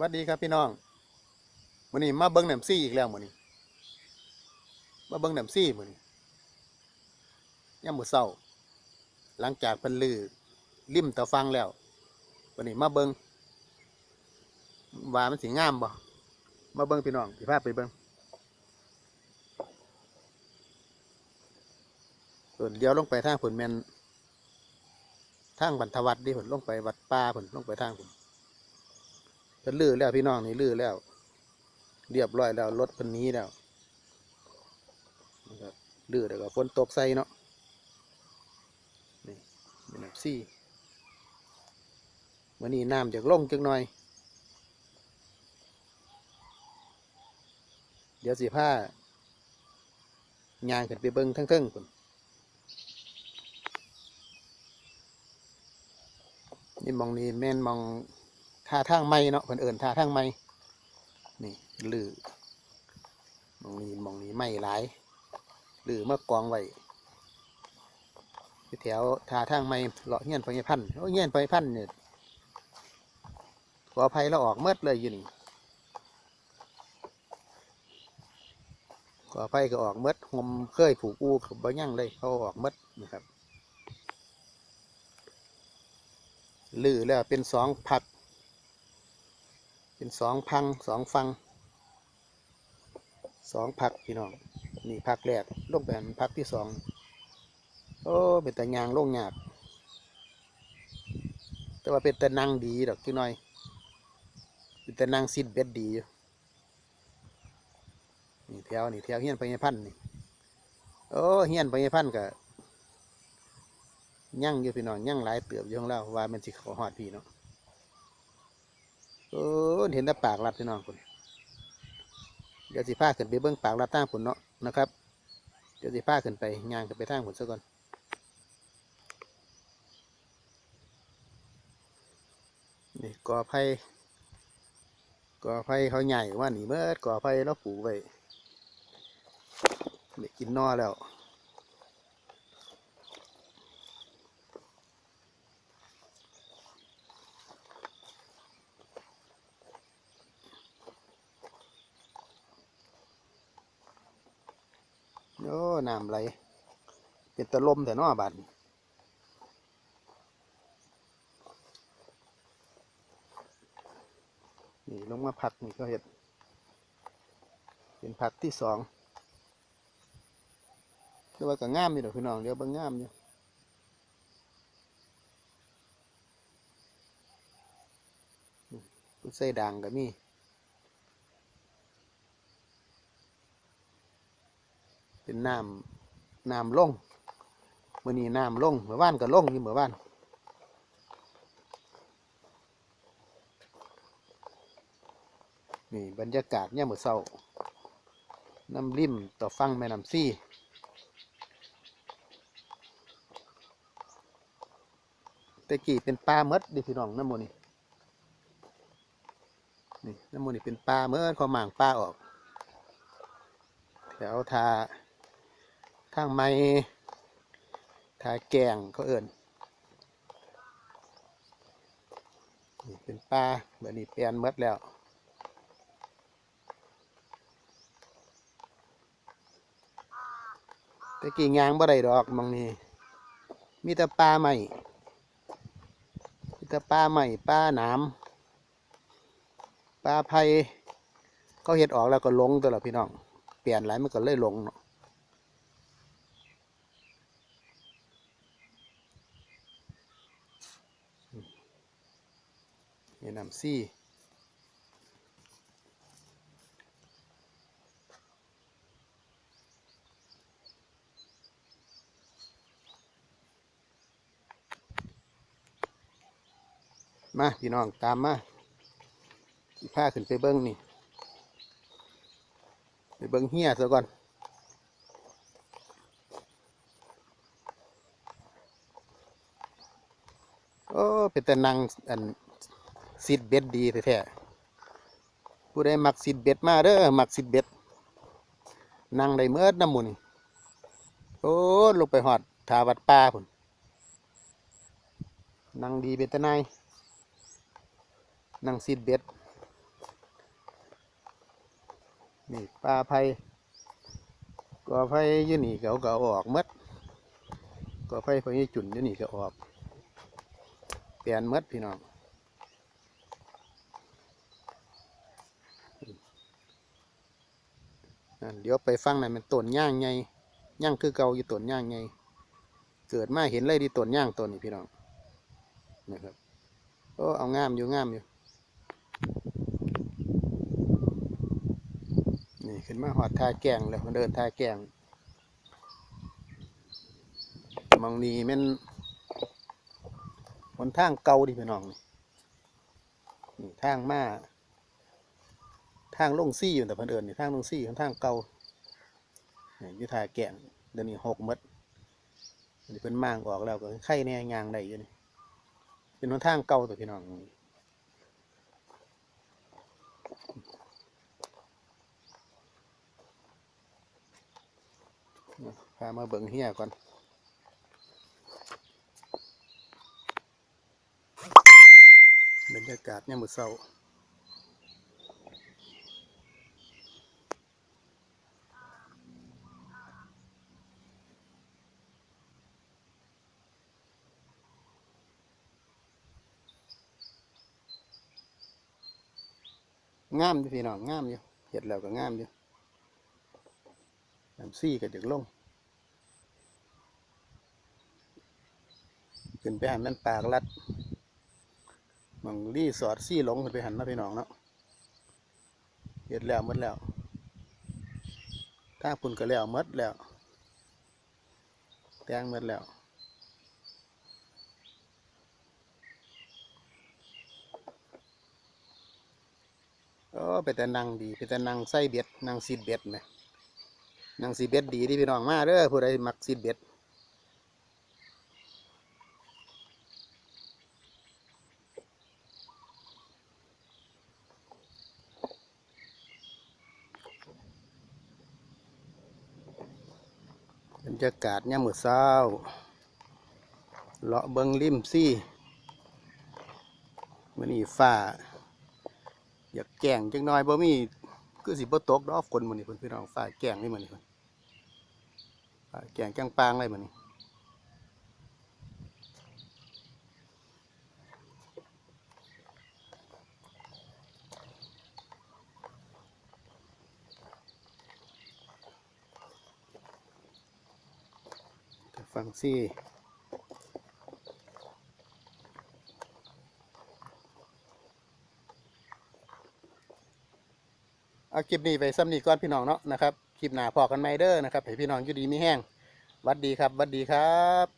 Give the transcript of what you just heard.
วัสดีครับพี่น้องมื้อนี้มาเบิ่งน้ำซี่อีกแล้วมื้อนี้มาเบิ่งน้ำซี่มื้อนี้ยามมื้อเช้า หลังจากเพิ่นลือริมตะฟังแล้ววันนี้มาเบิ่งว่ามันสิงามบ่มาเบิ่งพี่น้องสิพาไปเบิ่งเพิ่นเดี๋ยวลงไปทางผลแมนทางบรรทวัดดิผลลงไปวัดป่าผลลงไปทางผล เพิ่นลื้อแล้วพี่น้องนี่ลื้อแล้ว เรียบร้อยแล้วรถเพิ่นนี้แล้วนะครับลื้อแล้วก็ฝนตกใส่เนาะนี่เป็นแบบซี่วันนี้น้ำจากลงจักหน่อย เดี๋ยวสิผ้ายางขึ้นไปเบิ้งทั้งๆพุ่นนี่มองนี่แม่นมอง ท่าทางไม่เนาะเพิ่นเอิ้นท่าทางไม่นี่ลือมองนี้มองนี้ไม่หลายลือเมื่อกองไว้แถวท่าทางไม่เลาะเงี้ยนพญพันธ์โอ้เงี้ยนพญพันธ์เนี่ยขออภัยเราออกเมดเลยอยู่นี่ขออภัยก็ออกเมดงมเคยผูกอูกับบ่ยั่งเลยเขาออกเมดนะครับลือแล้วเป็นสองผัก เป็นสองพังสองฟังสองพักพี่น้องนี่พักแรกลงไปอันพักที่สองโอ้เป็นแต่ยางโลงยากแต่ว่าเป็นแต่นางดีดอกที่น้อย เป็นแต่นางซิดเบ็ดดีอยู่นี่แถวนี่แถวเฮียนไปยพันนี่โอ้เฮียนไปยพันก็ยั่งอยู่พี่น้องยั่งหลายเติบอยู่ของเราว่ามันสิขอหอดพี่เนาะ โอ้ยเห็นแต่ปากรัดพี่น้องคนเดี๋ยวสิพาขึ้นไปเบิ้องปากรัดทางผลเนาะนะครับเดี๋ยวสิพาขึ้นไปย่างขึ้นไปทางผลซะก่อนนี่กอไผ่กอไผ่เขาใหญ่ว่านี่เมื่อกอไผ่เราปลูกไว้เด็กกินนอแล้ว โอ้น้ำไหลเป็นตะลมแต่นอบัดนี้นี่ลงมาผักนี่ก็เห็ด เป็นผักที่สองเรียกว่าก็งามอยู่ดอกพี่น้องเดี๋ยวเบางงามอยู่ต้นไส้ด่างก็มี เป็นน้ำน้ำลงมื่อนี้น้ำลงเมื่อวานก็ลงอยู่เมื่อวานนี่บรรยากาศเนี่ยามมื่อเช้าน้ำริมต่อฟังแม่น้ำซี่ต่กี้เป็นปลาเมดดิพี่น้องน้ำโมนี่นี่น้ำโมนี่เป็นปลาเมื่อขอหมางปลาออกแถวทา ทางไม้ทาแกงเขาเอิ่นนี่เป็นปลาแบบนี้เปลี่ยนหมดแล้วแตะกี้ยางบ่ได้ดอกมองนี่มีแต่ปลาใหม่มีแต่ปลาใหม่ปลาหนามปลาไผ่เขาเห็ดออกแล้วก็ลงตัวละพี่น้อง เปลี่ยนหลายมันก็เลยลงเนาะ นี่น้ำซี่มาพี่น้องตามมาสิพาขึ้นไปเบิ้งนี่ ไปเบิ้งเฮียซะก่อน โอ้ เป็นแต่นางอัน ซิดเบ็ดดีแท้ๆผู้ใดมักซิดเบ็ดมาเด้อมักซิดเบ็ดนั่งได้เมื่อน้ำมุนโอ้ลงไปหอดทาวัดป่าพุ่นนั่งดีเป็นตะนายนั่งซิดเบ็ดนี่ปลาไผ่กอไผ่ยืนนี่เขาก็อาออกหมดกอไผ่พอยี่จุนยืนนี่ก็ออกเปลี่ยนหมดพี่น้องนั่น เดี๋ยวไปฟังนั่นเป็นต้นย่างไงย่างคือเกาอยู่ต้นย่างไงเกิดมาเห็นเลยที่ต้นย่างต้นนี้พี่น้องนะครับโอ้เอางามอยู่งามอยู่ นี่ขึ้นมาหอดทาแกงแล้วเดินทาแกงมองนี้แมันหนทางเกาดิพี่น้องนี่นี่ทางมา ทางลงซี่อยู่แต่เพิ่นเอิญนี่ทางลงซี่ของทางเก่านี่ยู่ท่าแกงเดี๋ยวนี้หกมดนี่เพิ่นมางออกแล้วก็ไข่แน่ยางได้อยู่นี่เป็นหนทางเก่าตัวพี่น้องพามาเบิ่งเฮียก่อนบรรยากาศเนี่ยมือเศร้า งามอยู่พี่น้องงามอยู่เห็ดแล้วก็งามอยู่น้ำซี่ก็จะลงขึ้นไปหันมันปากลัดมังรีสอดซี่หลงขึ้นไปหันนะพี่น้องเนาะเฮ็ดแล้วมดแล้วถ้าคุณก็แล้วมดแล้วแตงมดแล้ว โอ้ไปแต่นั่งดีไปแต่นั่งใส่เบ็ดนั่งซีดเบ็ดไหมนั่งซีดเบ็ดดีที่พี่น้องมาเด้อผู้ใดมักซีดเบ็ดบรรยากาศย่ามมื้อเช้าเลาะเบิงริมซี่มื้อนี้ฟ้า อยากแก่งจังน้อยบ่มีคือสิบ่ตกดอกฝนมื้อนี้เพิ่นพี่น้องฟ้าแก่งนี่มื้อนี้เพิ่นฟ้ายแก่งจังปางเลยมื้อนี้แต่ฟังซี่ เอาคลิปนี้ไปซ้ำนี้ก่อนพี่น้องเนาะนะครับคลิปหน้าพอกันไหมเด้อนะครับให้พี่น้องอยู่ดีมีแห้งวัดดีครับวัดดีครับ